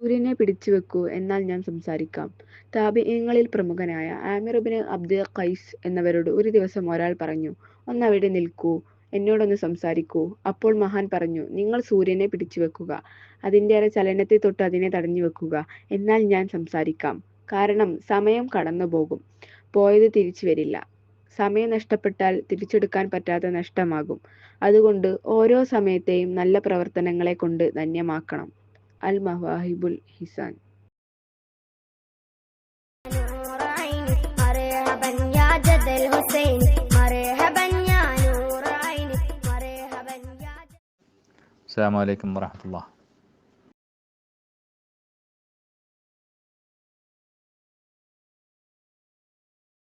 സൂര്യനെ പിടിച്ചു വെക്കൂ എന്നാൽ ഞാൻ സംസാരിക്കാം. താപിയങ്ങളിൽ പ്രമുഖനായ ആമിറുബിന് അബ്ദുൽ ഖൈസ് എന്നവരോട് ഒരു ദിവസം ഒരാൾ പറഞ്ഞു ഒന്ന് അവിടെ നിൽക്കൂ എന്നോടൊന്ന് സംസാരിക്കൂ. അപ്പോൾ മഹാൻ പറഞ്ഞു നിങ്ങൾ സൂര്യനെ പിടിച്ചു വെക്കുക അതിന്റെ ചലനത്തെ തൊട്ട് അതിനെ തടഞ്ഞു വെക്കുക എന്നാൽ ഞാൻ സംസാരിക്കാം. കാരണം സമയം കടന്നു പോകും. പോയത് തിരിച്ചു വരില്ല. സമയം നഷ്ടപ്പെട്ടാൽ തിരിച്ചെടുക്കാൻ പറ്റാത്ത നഷ്ടമാകും. അതുകൊണ്ട് ഓരോ സമയത്തെയും നല്ല പ്രവർത്തനങ്ങളെ കൊണ്ട് ധന്യമാക്കണം. അൽ മവാഹിബുൽ ഹിസാൻ. അസ്സാം വലൈക്കും